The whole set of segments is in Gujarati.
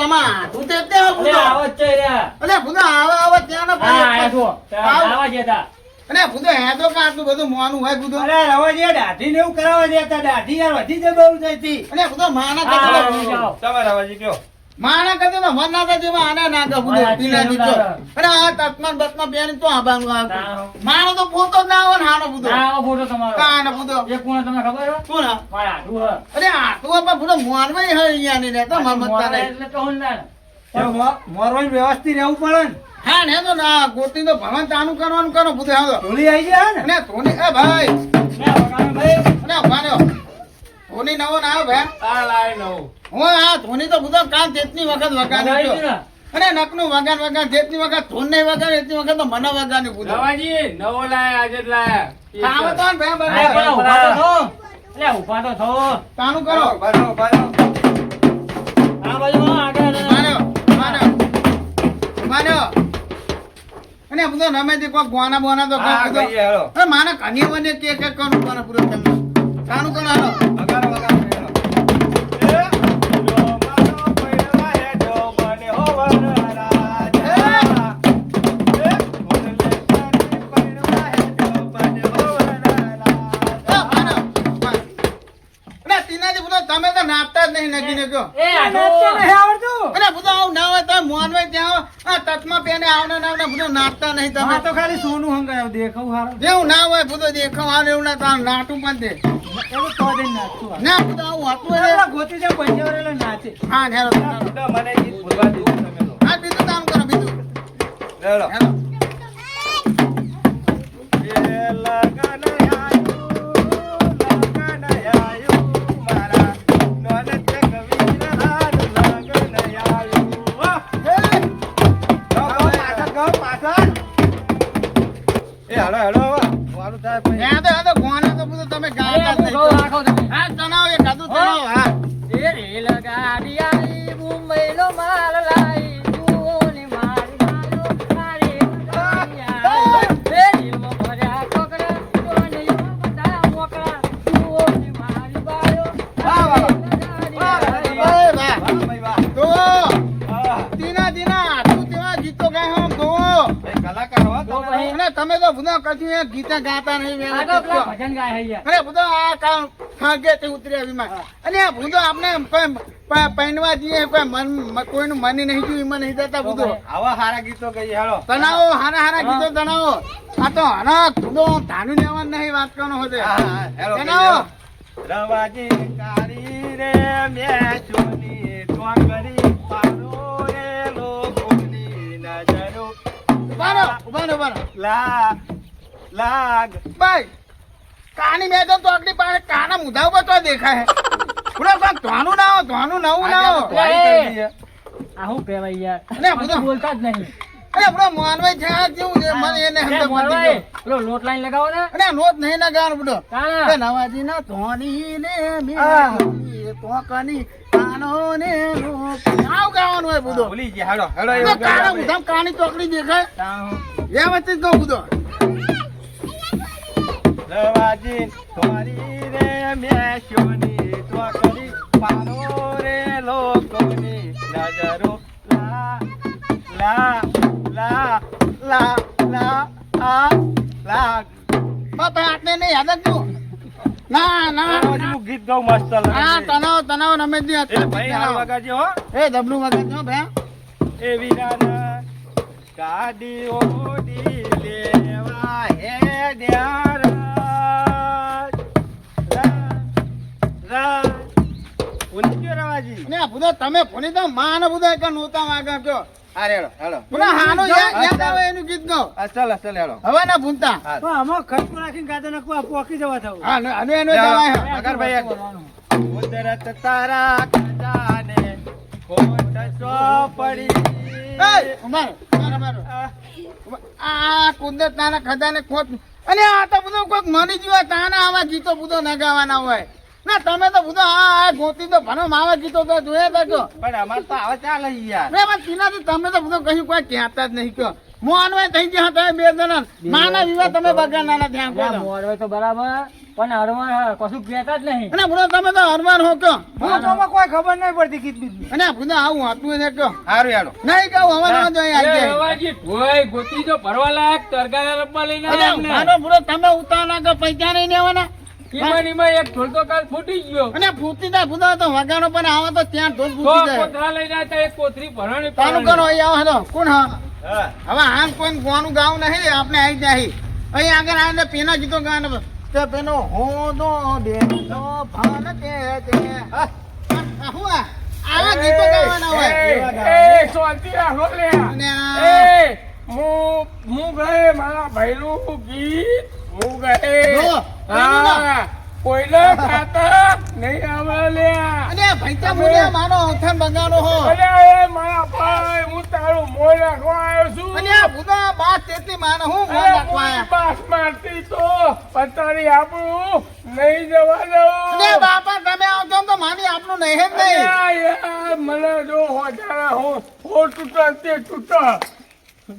તમા તું તે તે આવું તો. જ છે. અલે ભૂંડો આવા આવા ત્યાં ના આયા છો. આવા જ હતા. ભૂંડો હે તો કે આટલું બધું મોનું હોય ભૂંડો. અરે રવાજી દાઢી ને એવું કરાવવા દેતા દાઢી યાર વધી જાય બહુ થઈ હતી અલે ભૂંડો માના. તમારા રવાજી કયો માના કરતો તો મન ના થાય આના ના. હા, પીલા દીધો. અરે આ તકમાન બતમાન બેન તો આબાનું. તારો. માનો તો પોતો ના આવે ને હાનો ભૂંડો. ના, આવો ફોટો તમારો. કાનો ભૂંડો. એ કોણ તમને ખબર હો કોણ મારા હોય. અરે આ તો આપા ભૂંડો મોરવાઈ હે અહીંયા ની મમતા મોરા નહીં. એટલે કહું ને તારે. મોરવાઈ વ્યવસ્થિત રહેવું પડે ને હા ને તો ના ગોતી તો ભણવાનું ચાલુ કરવાનું કરો ભૂંડો હા ધૂળી આવી ગયા ને ને ધોની એ ભાઈ ને ભાઈ. ને ભાઈ રહ્યો. ધોની નવો ના આવે ભાઈ આ લાય નવું હું આ ધોની તો બધો કામ જેટની વખત વગાડી વગાડી ગયો. દીધું ને? નકનું વગાડ વગાડ જેટલી વખત ધોન નહીં વગાડ એટલી વખત તો મને વગાડી પૂછો રવાજી નવો લાયા આજે લાયા આવો તો ને ભાઈ બરાબર. ઊભા તો થો. એટલે ઊભા તો થો. તાનું કરો બારો બારો આ બાજુ આગળ માનો માનો માન્યો અને બધો રમે તે કોઈ ગોના બોના તો કોઈ બધો અરે માને કની મને કે કે કરું કરે પૂરો તમને તાનું કરો હાલો વગાડો વગાડો જ નહીં નગીને કયો એ આવડતું. અરે બધો આવું ના હોય તો મોનભાઈ ત્યાં આ તકમાં પેને આવને ના બધું નાચતા નહીં તમે. તો ખાલી સોનું હંગાયો દેખાવ હારો. જેવું ના હોય બધું દેખાવ આવે એવું ના તાર નાટું પણ દે. એવું તો દે નાચતું ના બધું આવું હતું એટલે ગોતી જાય પૈસા નાચે. હા હેલો. મને ગીત બોલવા દીધું તમે તો હા બીજું કામ કરો બીજું. હેલો. હેલો. એ લગન ભજન ગાય છે યાર. અરે બધો આ કામ ભાગે તે ઉતર્યા વિમાન અને આ ભૂંડો આપણે કોઈ પ- જઈએ કોઈ મન કોઈનું મન નહીં જોયું એમાં નહીં જતા ભૂંડો. આવા સારા ગીતો ગઈ હેલો. તણાવો હારા હારા ગીતો તણાવો. આ તો હારા ભૂંડો ધાનું લેવાનું નહીં વાત કરવાનો હોતે તણાવો. રવાજી કારી રે મેં ચૂની ટોંગરી પાડો રે લોકોની નજરો. ઉભારો ઉભારો ઉભારો લાગ લાગ. ભાઈ કાની મેં તો તોકડી પાડે કાના મુધા ઉપર તો દેખાય. પૂરો કાંક ધોવાનું ના હો ધોવાનું નવું ના હો. આ હું કહેવાય યાર? આ બધું- બોલતા જ નહીં. અરે પૂરો મોનભાઈ છે આ કેવું છે? મને એને એ સમજ પડતી ગયો. લોટ લાઈન લગાવો ને. અરે નોટ નહીં ના બધો. કાના? નવાજી ના ને કાનો ને. ગાવાનું હોય બધો. ભૂલી ગયા. કાના ગાઈએ મુધામ કાની ચોકડી દેખાય? આપણે. વચ્ચે કહું બધો. રવાજી તમારી રે મેં ચૂની ટોંગરી પાડો રે લોકોની નજરો. લા લા લા લા લા આ લાગ. બાપા આટલે નહીં યાદ રાખજો ના ના ગીત ગાઉં મસ્ત હા. તનાવ તનાવ રમે જ નહીં ભાઈ હાલ વગાડજો હો. એ દબલું વગાડજો ભાઈ એ વીરાના ગાડી ઓડી લેવા હે દ્યારાજ રવાજી. ને તમે ફોની તો માન બુધા બધો નોતા વાગે કયો? અરે હાનો યાદ આવે એનું ગીત ગાઓ. આ ચાલ ચાલ હવે ના ભૂલતા તો આમાં ખર્ચો નાખીને ગાતા નાખવા પોકી જવા થવું. હા ને- અને એનો જવાય અગર ભાઈ કુદરત તારા ખજાને ખોટ ચોપડી એ, રહો. આ, આ કુદરત તારા ખજાને ખોટ અને આ તો બધું કોઈક મરી ગયું તાના આવા ગીતો બધો ન ગાવાના હોય. ના તમે તો બધો આ આ ગોતી તો ભણો આવા કીધો તો જોયા તા કયો. પણ અમાર તો આવે ચાલે યાર. રે પણ તીનાથી તમે તો બધો કહ્યું કોઈ કહેતા જ નહીં કયો. મોનવે થઈ ગયા તમે બે જણા. નાના વિવાહ તમે બગા નાના ધ્યાન કરો. મોરવાય તો બરાબર પણ હરવાર કશું કહેતા જ નહીં. અને બુડો તમે તો હરવાર હો કયો. હું તો કોઈ ખબર નહીં પડતી કીધું અને બુડો આવું હતું એને કયો. હારું યાડો નહીં કહું હવે જો અહીં આવી જાય. રવાજી, ભોય ગોતી તો ભરવા લાયક તરગારા રબ્બા લઈને આવ્યા બુડો તમે ઉતાવળા કે પૈસા નહીં લેવાના? ઈમાં એક ઢોલ તો કાલ ફૂટી ગયો. અને ફૂટી તો વગાડો પણ આવે તો ત્યાં ઢોલ તો ફૂટી જાય. એક કોથળી ભરવાની તાનું કરો અહીં આવો હેલો કોણ હા? હા. હવે આમ કોઈ ગોવાનું ગાવ નહીં આપણે આવી જાય અહીં આગળ આવીને પેના ગીતો ગાવાના તે પેનો ભાન તે હું. આવા ગીતો ગાવાના હોય. એ, એ, શાંતિ રાખો લે. એ, હું હું ગયે મારા ભાઈનું ગીત હું ગયે. ખાતા નહીં આવે અને ઓથાન બગાડો હો. અરે એ મારા ભાઈ હું તારું મોં રાખવા આવ્યો છું. અને આ બાત તેટલી માને હું મોં અરે નાખવા બાસ મારતી તો પતારી આપણું નહીં જવા અને બાપા તમે આવતો તો માની આપણું નહીં જ નહીં. મને જો હોજાના હો હો તૂટા તે તૂટા.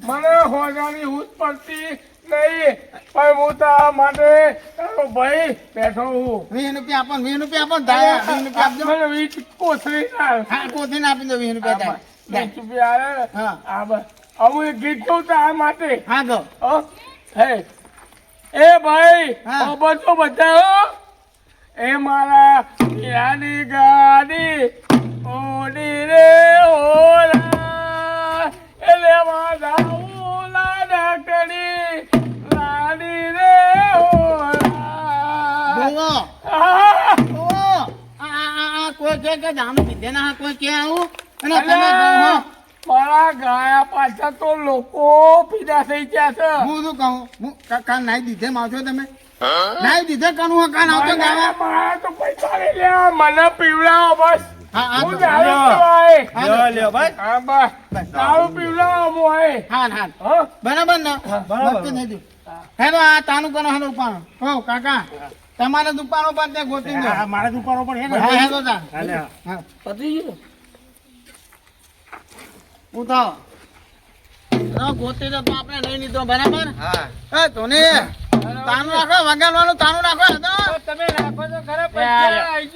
મને હોજાની હૂટ પડતી નહીં પણ હું તા માટે તારો ભાઈ બેઠો હું. વીસ રૂપિયા આપો વીસ રૂપિયા આપો ધાયા, વીસ રૂપિયા આપજો. વીસ કોથળી હા કોથીને આપી દો વીસ રૂપિયા થાય. વીસ રૂપિયા આવે હા. બસ. હવે એક ગીત તો આ માટે. હા ગો. હે? એ ભાઈ બધો બધા એ મારા યાની ગાડી ઓડી રે ઓલા. લેવા જાઉં લાડકડી લાડી રે ઓલા બોલો. આહ! ઓહો! આ આ આ આ કોઈ કે કે જાનું પીધે ના કોઈ કે આવું? અને તમે મારા ગાયા પાછા તો લોકો પીડા થઈ ગયા છે. હું શું કહું? હું કા- કાલ નાઈ દીધે માવજો તમે. નાઈ દીધે કાનું હો કાલ આવતો ગાવા. મારા તો પૈસા લઈ લ્યા મને પીવડાવો બસ. હા હા હું તો- જાણે લ્યો. પીવાય. હા, લ્યો લ્યો બસ હા બસ. તારું પીવડાવો મોય હા હા બરાબર ને? બરાબર. નક્કી હેલો આ તાનું હેલો ઉપાડો હો કાકા તમારે દુકાનો પર ત્યાં ગોતી દો મારા દુકાનો પર હે ને? હા હેલો તા. હા પતી ગયું? ઉઠાવો ગોતી દો તો આપણે લઈ લીધો બરાબર? હા. એ તાનું રાખો વગાડવાનું તાનું રાખો તમે રાખો તો ખરા પૈસા આઈ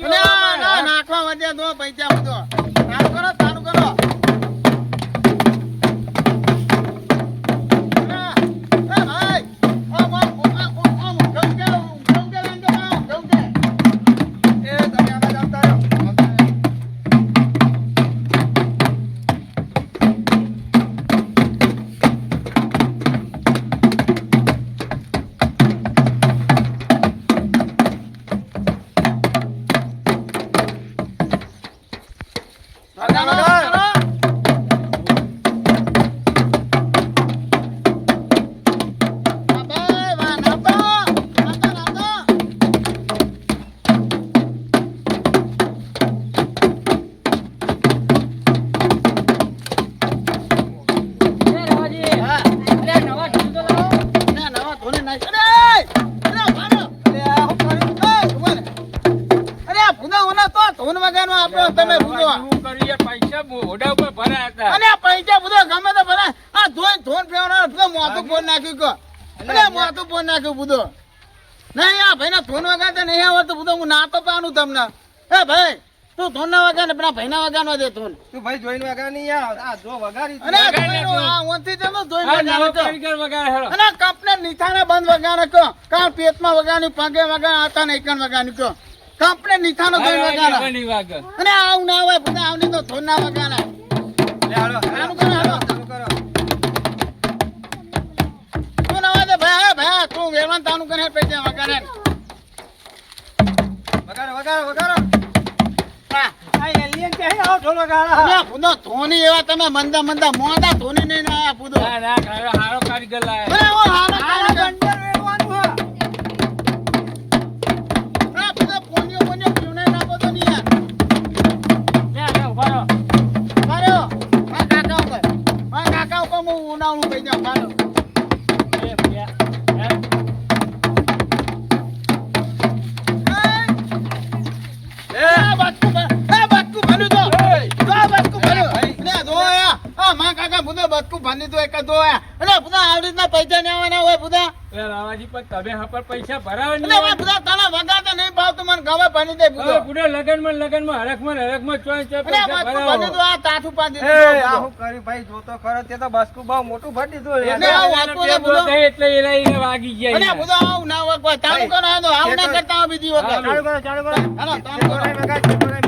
દો પૈસા બધો એ ભાઈ, તું ધોન ના વગાડ ને પેલા ભાઈના વગાડવા દે ધોન. તું ભાઈ જોઈન વગર નહીં આ જો વગાડી અને આ વગાડ ધોઈનો નાખ્યું. આ ઓનથી તેનો ધોઈને વગાડે નવો તો. કારીગર વગાડે અને કપને નિથાને બંધ વગાડે કો કાં પેટમાં વગાડ્યું પગે વગાડ આતા નહીં કણ વગાડ્યું કો કપને નિથાનો વગાડે ઘણી અને આવ ના હોય બધા આવની તો ધોન ના વગાડે. લે હાલો ચાલુ કરો, હાલો. તું ના હોય ભાઈ ભાઈ તું વેવાન તાનું કરે પૈસા વગાડે. વગાડો વગાડો વગાડો. હા. આ એલિયન કે હે? આવો ઢોલ વગાડા અલ્યા, પૂદો ધોની એવા તમે મંદા મંદા મોંડા ધોની નહીં આયા પૂદો ના, ના, હારો કારીગર લાયા. બરાબર હારો કારીગર. પણ તમે હા પર પૈસા ભરાવે એટલે હવે બધા તને વગાડતા નહીં ભાવતું મને ગમે ભાની દે બધો પૂરે લગનમાં હરખમાં હરખમાં ચોય અરે પૈસા બચકું ભાની તો ભરાવો. આ તાઠું પાડી એ આ હું કરી ભાઈ જોતો ખરો તે તો બસકુ બહુ મોટું ફાટી દીધું એટલે આ વાતો ને બધું. એટલે એના એને વાગી ગયા અને બધું આવું ના હોય કોઈ તારું કરો આવું ના કરતા બીજી વખત. ચાલુ કરો ચાલુ કરો. હાલો, કરો.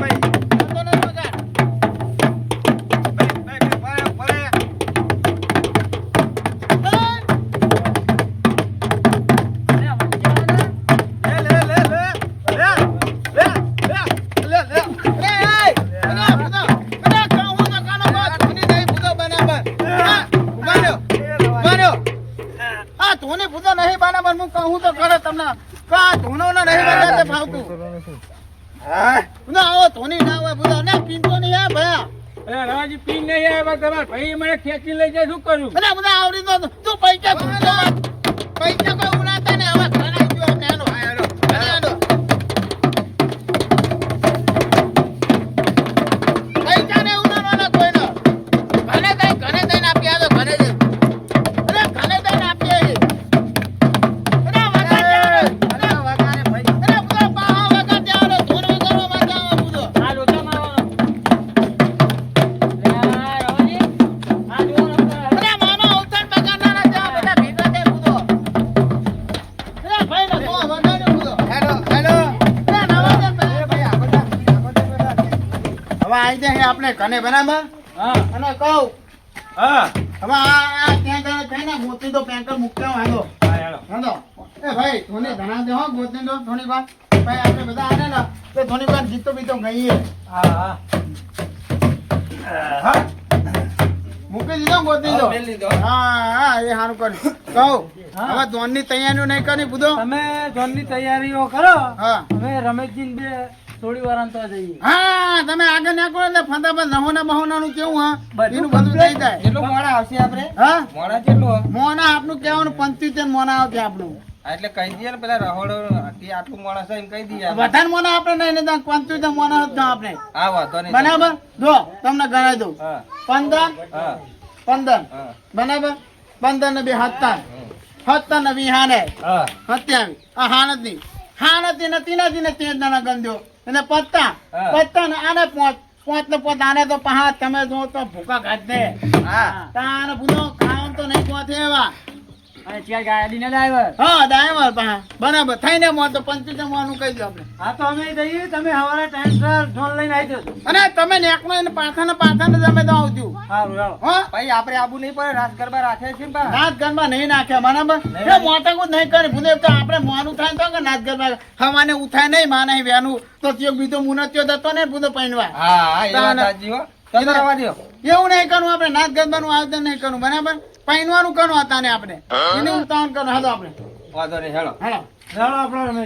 આવી કને બરાબર હા. અને કહું હા. હવે આ આ ત્યાં તને ને ગોતી તો પેન્કર મૂકતા હોય હાલો. હા હેલો. હાલો. એ ભાઈ થોડી ધણા દે હો ગોતી તો થોડી વાર ભાઈ આપણે બધા આને ને તો થોડી વાર ગીતો બીતો ગઈએ હા હા. હા. મૂકી દીધો ગોતી તો હા, મેલી દીધો. હા હા એ સારું કર્યું. કહું હા. હવે ધોનની તૈયારીઓ નહીં કરી બધો? તમે જોનની તૈયારીઓ કરો. હા. અમે રમેશજી બે થોડી વાર તો જઈએ. હા તમે આગળ નાખો ને ફંદા પર નહોના બહોનાનું કેવું હા? એનું બધું થઈ જાય. કેટલું મોડા આવશે આપણે? હા? મોડા કેટલું મોના આપનું કહેવાનું પંચોતેર મોના આવશે આપણું. એટલે કહી દઈએ ને પેલા રહોડો આટલું મોડા એમ કહી દઈએ વધારે મોના આપણે નહીં લેતા પંચોતેર મોના જ આપણે હા વાંધો નહીં બરાબર? જો તમને ગણાવી દઉં. પંદર? પંદર. બરાબર? પંદર ને બે સત્તર. સત્તર ને હાને હા. આ હાનતની હાનત નથી ને તેજ ગંધ્યો અને પત્તા. પત્તા ને આને પોત પોત ને પોત આને તો પહા તમે જો તો ભૂકા ખાધે. દે હા. તાને ભૂનો ખાવાનું તો નહીં પોતે એવા. અને ચાર ગાડી ને ડ્રાઈવર હા ડ્રાઈવર પહા બરાબર. થઈને મોં તો પંચોતેર મોનું કહી દો આપણે. હા તો અમે તમે સવારે ટાઈમસર ઢોલ લઈને આવી જજો. અને તમે નેકનો એને પાછા ને પાછા ને તમે તો આવજો. હા? ભાઈ આપણે આબુ નહીં પડે. રાસ ગરબા રાખે છે બા? ગરબા નહીં નાખ્યા બરાબર? એ મોટા કોઈ નહીં કરે ભૂલે તો આપણે મોનું થાય તો કે નાચ ગરબા હવાને ઉઠાય નહીં માને વેનું તો ત્યો બીજો મુનત્યો દતો ને બુધો પહેનવા હા હા એ વાત સાચી હો. તમે રવા દ્યો. એવું નહીં કરવું આપણે. નાચ ગરબાનું આયોજન નહીં કરવું બરાબર? પહેનવાનું કરવું હતા ને આપણે. એને ઉતાવળ કરવું હાલો આપણે. વાંધો નહીં હેલો હેલો. ચાલો આપણે હો.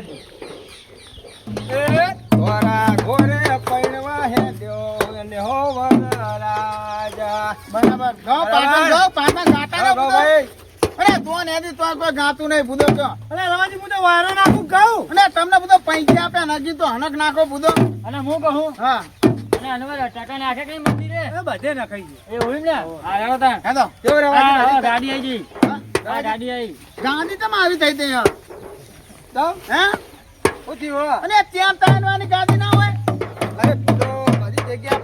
બરાબર. ગો ગો ભાઈ. અરે એદી તો કોઈ ગાતું નહીં બુધો તો અરે રવાજી હું તો નાખું અને તમને બધો પૈસા આપ્યા નથી તો હનક નાખો બુધો અને હું કહું હા. અને અનવર ટકા નાખે કઈ મંદિરે એ બધે નખાઈ ગાડી આવી ગઈ. હા? હા ગાડી. ગાંધી તમે આવી થઈ તો હે? હો? અને ત્યાં તાનવાની ગાડી ના હોય? અરે તો બધી જગ્યા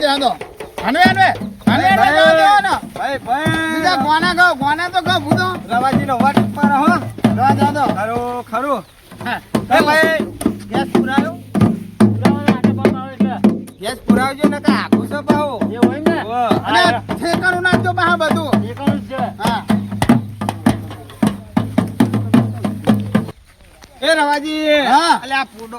દે હાલો હનવે હનવે હનવે હનવે ભાઈ, ભાઈ. બીજા ગોના ગો ગોના તો ગો ભૂતો રવાજીનો વાટ પર હો. રવા હાલો ખરું, ખરું. હા ભાઈ, ગેસ પુરાયો? ગેસ પુરાવજો ને કા આખું છે પાહો. એ હોય ને. અને ઠેકાણું નાખજો બહાર બધું એ રવાજી. હા. અલે આ પૂડો.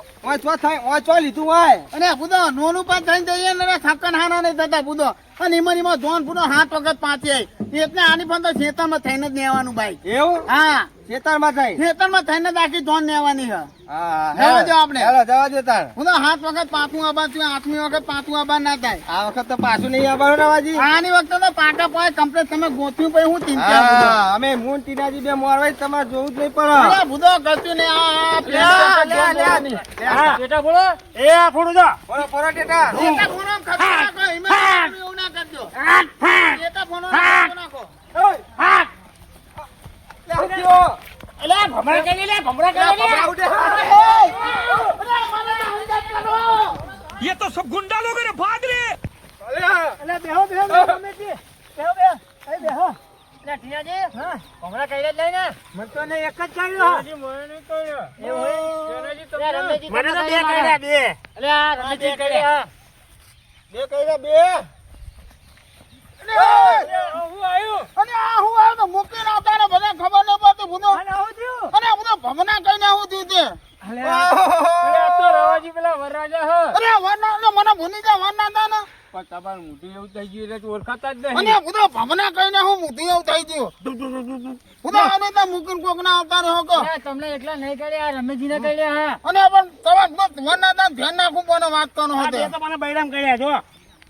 થાય? લીધું હોય? અને બુધો નોનું પણ થઈને જઈએ ને થકન હાના નહીં થતા બુધો અને એમાં એમાં ધોન બુધો હાથ વખત પાંચે એટલે આની પણ તો ખેતરમાં થઈને જ નેવાનું બાઈક એવું? હા. ખેતરમાં જાય ખેતરમાં થઈને જ આખી ધોન નેવાની હા. જવા દો આપણે. હેલો જવા દે તાર. હું તો હાથ વખત પાછું આબાદ છું આઠમી વખત પાછું આબાદ ના થાય. આ વખત તો પાછું નહીં આવવાનું રવાજી? આની વખતે તો પાકા પાય કમ્પ્લીટ તમે ગોથ્યું પછી હું ચિંતા હા અમે મૂન ટીનાજી બે મોરવાઈ તમારે જોવું જ નહીં પડે. અરે ભૂદો ગતું ને આ. હા, બેટા બોલો. એ આ ફોડું જા. બોલો પોરા ટેટા. ટેટા ફોડો ખર્ચો નાખો, એમાં એવું ના કરજો. એકા ફોનો ખર્ચો નાખો. લે, ઉઠ્યો. અલે ભમરા કરી લે ભમરા કરી લે ભમરા ઉઠે. ये तो सब गुंडा लोग हैं भाग रहे અલે બેહો બેહો બેહો ગમે તે બેહો બેહો એ બેહો અલે ટીનાજી હા ભમરા કરી લે લઈને મને તો ને એક જ ચાલ્યો હા. એવું હોય અલે રમેશજી મને તો તમને બે કરી કર્યા બે અલે આ રમેશજી કરી હા બે કર્યા બે અને આ હું આવ્યો. તો મૂકીને આવતા ને ખબર પડતી. અને થયું? તે. તો હ. અરે વરના મને ભૂલી જા વરના હતા ને. પણ તમારું મોઢું એવું થઈ ગયું એટલે ઓળખાતા જ અને આ બધો ભમના કહીને હું મૂકી એવું થઈ ગયું. ભૂદો આને તો મૂકીને કોક ના આવતા રહ્યો કો. તમને એકલા નહીં કર્યા રમેજી ને કર્યા હા. અને પણ તમારે વરના ધ્યાન રાખવું પણ વાત કરવાનો આ હતો તમને બૈરામ કર્યા જો.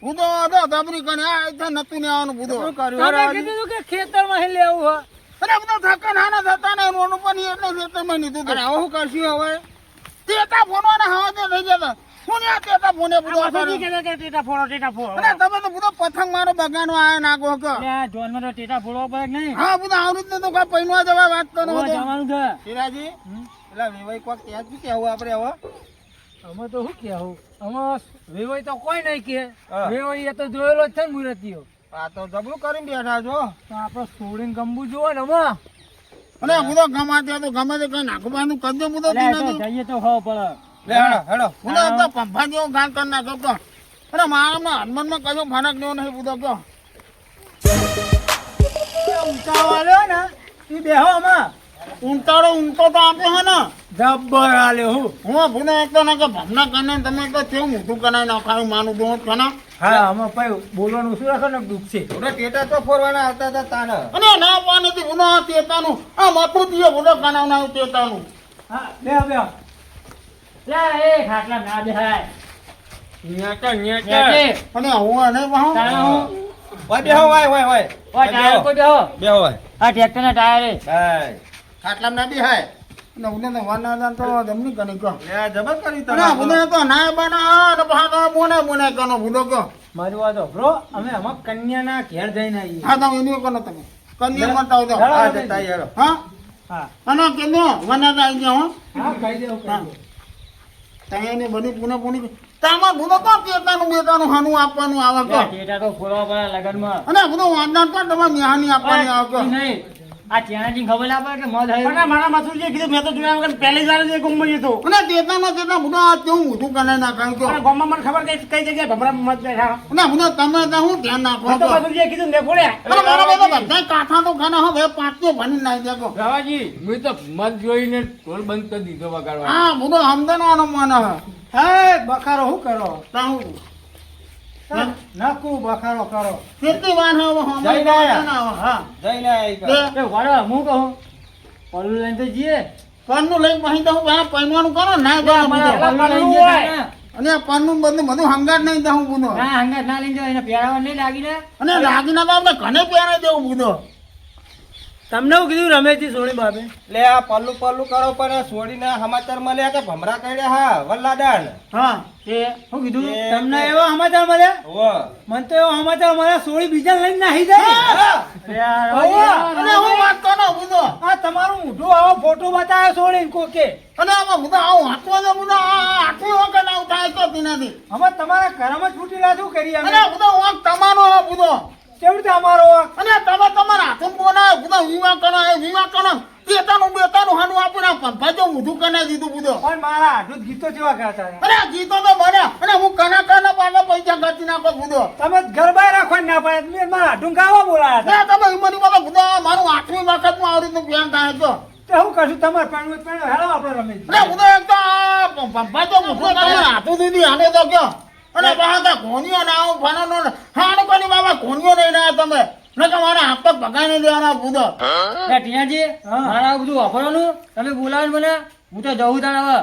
ભૂદો હતો ધબરી કને આ એટલે નતું ને આવવાનું ભૂદો કર્યું? કીધું કે ખેતરમાં હે લેવું હ અરે બધો થકા નાના થતા ને રોડ ઉપરની એટલે ખેતરમાં લીધું અને અરે આવું કરશું હવે? તેતા ફોનો ને હવા તે થઈ જતા હું ને આ તેતા ફોને બુધો જી કહેતા કે તેતા ફોડો તેતા ફોડો. અરે તમે તો બધો પથંગ મારો બગાનો આયો નાખો કે અલે જોન જોનમાં તો ટેટા ફોડવા પડે નહીં? હા બુધો આવડું જ તો કા પૈનવા જવા વાત કરો જવાનું છે. શિરાજી એટલે વિવાહ કોક ત્યાં જ કેવું આપણે હવે? અમે તો શું કેવું અમે વેવાઈ તો કોઈ નહીં કે હા. વેવાઈ એ તો જોયેલો જ છે ને મુરતીઓ. આ તો જબરું કરીને બેઠા છો. તો આપણે છોડીને ગમવું જોવે ને અમે હું તો ગમા ત્યાં તો ગમે તે કઈ નાખવાનું કરજો અલે તો જઈએ તો હવ પડે. લે હેડો હેડો. બધો તો પંપા જેવો ગાન કરી તો અરે મારામાં હનુમાનમાં કશો ફરક જેવો નહીં બધો કયો ને એ બેહો આમાં. ઊંટાળો ઊંટો તો આપે હે ને. જબ્બર આલે હું. હું ભૂને એક તો ના કે ભમના કને તમે તો કેવું મોટું કરાવી નાખાયું માનું દો કને હા અમે ભાઈ બોલવાનું શું રાખો ને દુઃખ છે. ઓલો ટેટા તો ફોરવાના આવતા હતા તાને. અને ના પાને થી ભૂનો ટેટાનું આ માથું દીએ ભૂનો કનાવનારું ટેટાનું. હા બે બે લે એ ખાટલા ના બેહાય ન્યાકા ન્યાકા અને હું અને બહુ તાણે બેહો હોય હોય હોય ઓય ટાયર કોઈ બેહો? બેહો આ ટ્રેક્ટરના ટાયરે. હાય. ખાટલા ના બી હાય અને ઉને તો વાના દાન તો જમની કની કહો. લે જબર કરી અને ભૂને તો ના બના ને બહા તો બોને બોને કનો ભૂલો કહો. મારી વાત બ્રો અમે આમાં કન્યાના ઘેર જઈને આવી હા તો એની કનો તમે કન્યા મત તાવ હા. હા જતા હા? હા. અને કેનો વાના આવી ગયા હો. કહી દેવ કહી. તને બધી પુને પુની તામાં ભૂલો તો કેતાનું બેતાનું હાનું આપવાનું આવે કે કેટા તો ફોડવા પડે લગનમાં. અને બધું વાંધા તો તમારે મેહાની આપવાની આવે કે નહીં. આ ચેણાજી ખબર આપે કે મધ પણ હે મારા માથું જે કીધું મેં તો જોયા વગર પહેલી વાર જે ગુમ હતો. અને તેતા કેવું કરે ના અને મને ખબર કઈ કઈ જગ્યાએ ભમરા મત બેઠા. ના બધો તમે તો હું ધ્યાન નાખો તો કહો જે કીધું મેં બોલ્યા મારા બધા બધા કાંઠા તો ખાના હવે પાંચ તો ભણી નાખી દેખો. રાવાજી મેં તો મત જોઈને ઢોલ બંધ કરી દીધો વગાડવા. હા બધો સમજણવાનો મન હે. હે બખારો શું કરો? તાહું. બખારો કરો કેટલી વાર આયા. ના હા. એ વાળો હું કહું? પલ્લુ લઈને તો જીએ પન્નું લઈને પછી તો હું ભાઈ કરો ના? જઈએ. ને. અને આ બધું બધું હંગાટ નહીં દઉં બધું ના હંગાત ના લઈને એને પહેરાવા નહીં લાગીને અને લાગીને તો આપણે ઘણે પહેરાઈ દેવું બધું તમને હું કીધું રમેશજી સોની બાપે. લે આ પલ્લુ પલ્લુ કરો પણ છોડીને સમાચાર મળ્યા કે ભમરા કર્યા હા વલ્લાદાન. હા એ હું કીધું તમને એવો સમાચાર મળ્યા? ઓ મને તો એવો સમાચાર મળ્યા સોળી બીજા લઈને નાહી જાય. અને હું વાત તો ન બુધો આ તમારું ઊંધું આવો ફોટો બતાવ્યો સોળી કોકે? અને આમાં બુધો આવો હાથવા દે બુધો આ આઠમી વખત આવું થાય તો તેનાથી હવે તમારા ઘરમાં ફૂટેલા શું કરી અમે? બધો વાંક તમારો બુધો બધો કેવી રીતે અમારો વાંક? અને તમારા વિવાહ કરો એ વિવાહ કરો તેતાનું બેતાનું હાનું આપીને ભાજો ઊંધું કરી દીધું બુધો. પણ મારા હાડું ગીતો જેવા ગાતા. અરે આ ગીતો તો બને અને હું કના કના પાછા પૈસા ખર્ચી નાખો બુધો. તમે ગરબા રાખવા ના પડે મેં મારા ગાવા બોલાયા ના તમે હિમની બધા બધો મારું આઠમી વખતમાં આવી રીતનું પ્લાન થાય તો હું કરશું તમારે પણ પણ હેલો આપણે રમેશ અરે બધો એક તો પંપા તો દીધી તો કયો. અને બહાર તો ના આવું ફાનાનો ને. હાનું કોની બાબા નહીં ના તમે? ને તમારા મારા હાથ પગ ભગાઈને દેવાના બુધો લે, ટીનાજી, મારે બધું વાપરવાનું? તમે બોલાવો મને. હું તો જવું તાણ હવે.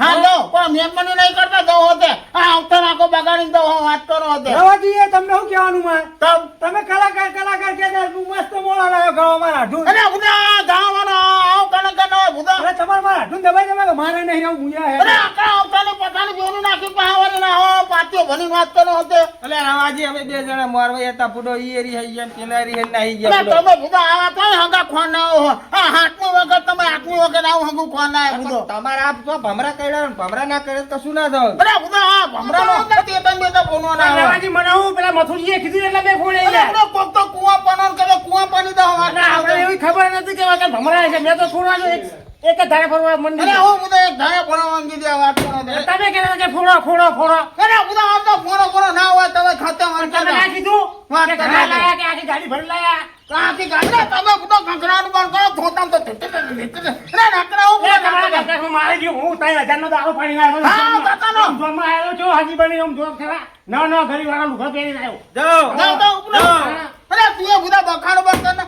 હા દો પણ મહેરબાની નહીં કરતા દો હોતે. આ આવતા આખો બગાડીને દો વાત કરો હોતે. રવાજી એ તમને શું કહેવાનું માં તમ તમે કલાકાર કલાકાર કે મસ્ત મોળો લાવ્યો ગાવા મારા હાડું. અરે ગાવાનો આવ તમારે મારા દબાઈ મારે નહીં રહું મુયા હે? અરે આખા અવતારને પતાની બેનું નાખી પાવાની ના હો પાત્યો વાત કરો હોતે. અલે રામાજી અમે બે જણા મોરવા હતા ફૂટો ઈ હઈ ગયા પેલા હઈ નાહી ગયા તમે બુધા આવા તો હંગા ખોન ના હો. આ હાથની વખત તમે હાથની વખત આવું હંગું ખોન ના બુધો તમારા આપ તો ભમરા કર્યા ભમરા ના કરે તો શું ના થાય? અરે બુધા આ ભમરાનો. તે તને બે તો બોલવા ના આવે. મને હું પેલા મથુરજીએ કીધું એટલે મેં ફોન અરે કોક તો કુવા પાનો કરે કુવા પાણી દો આપણે એવી ખબર નથી કે વાગે ભમરા છે. મેં તો ફોડવા એક એક ધારે ફોડવા મંડી અરે હું બુધા એક ધારે માંગી દે વાત કરો તમે કહેતા કે ફોડો ફોડો ફોડો. અરે આમ તો ફોનો ફોનો ના હોય તમે ખાતા તમે કીધું વાત કે. લાયા કે આખી ગાડી ભરી લાયા. કાંથી ગાડી તમે બુધો કંકરાનું બંધ કરો ધોતામ તો. અરે નકરા હું એ મારે ગયું. હું ત્રણ હજારનો દારૂ પાડી લાવ્યો હા, કાકાનો. આમ જોરમાં આવેલો હાજી બની આમ જોર ખરા ના ના ગરીબ વાળા લુગડા પહેરીને આવ્યો. જાઓ. ના તો ઉપરો. અરે તું એ બખાડો બંધ કર ને.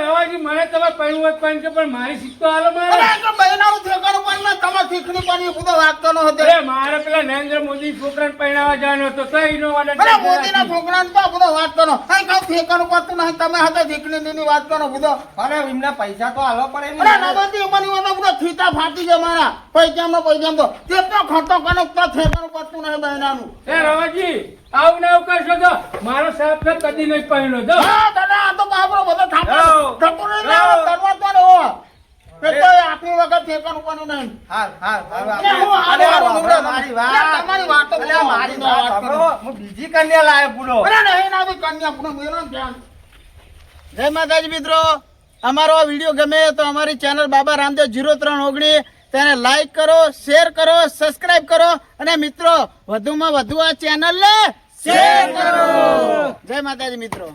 રવાજી મને તમે પહેલું હોય પણ કે પણ મારી સીટ તો હાલો અરે મારે. આ તો બહેનાનું ઠેકાણું બંધ ને તમે શીખની પાણી બુધો વાત કરો હતો અરે મારે પેલા નરેન્દ્ર મોદી છોકરાને પરણાવવા જવાનો હતો તો એનો વાડે અરે મોદીના છોકરાને તો બધો વાત કરો. અહીં કાંઈ ઠેકાણું પડતું નહીં તમે હતા શીખની વાત કરો બુધો. અરે એમના પૈસા તો હાલવા પડે અરે નબંધી ઉંમરની વાત તો થીતા ફાટી જાય મારા. પૈસામાં પૈસામાં તો. તે તો ખર્ચો કરો તો ઠેકાણું પડતું નહીં બહેનાનું એ રવાજી આવું ને કરશો તો. મારો સાહેબ ને કદી નહીં પહેણો જો. હા દાદા આ તો બાપરો બધો થાપો થતું નહીં ને તો ને હો. એ તો એ આટલી વખત ઠેકાણું પડ્યું નહીં. હાલ હાલ હાલ અરે હું હાલ અરે હાલ બાપરા, નીકળો. મારી અરે વાત. તમારી વાતો અરે બોલો, મારી વાત વાત કરો. સાંભળો. હું બીજી કન્યા લાવે પૂરો અરે નહીં ના કન્યા પૂરો ધ્યાન. જય માતાજી મિત્રો. અમારો આ વીડિયો ગમે તો અમારી ચેનલ બાબા રામદેવ જીરો ત્રણ ઓગણી તેને લાઈક કરો શેર કરો સબસ્ક્રાઈબ કરો અને મિત્રો, વધુમાં વધુ આ ચેનલ ને શેર કરો. જય માતાજી મિત્રો.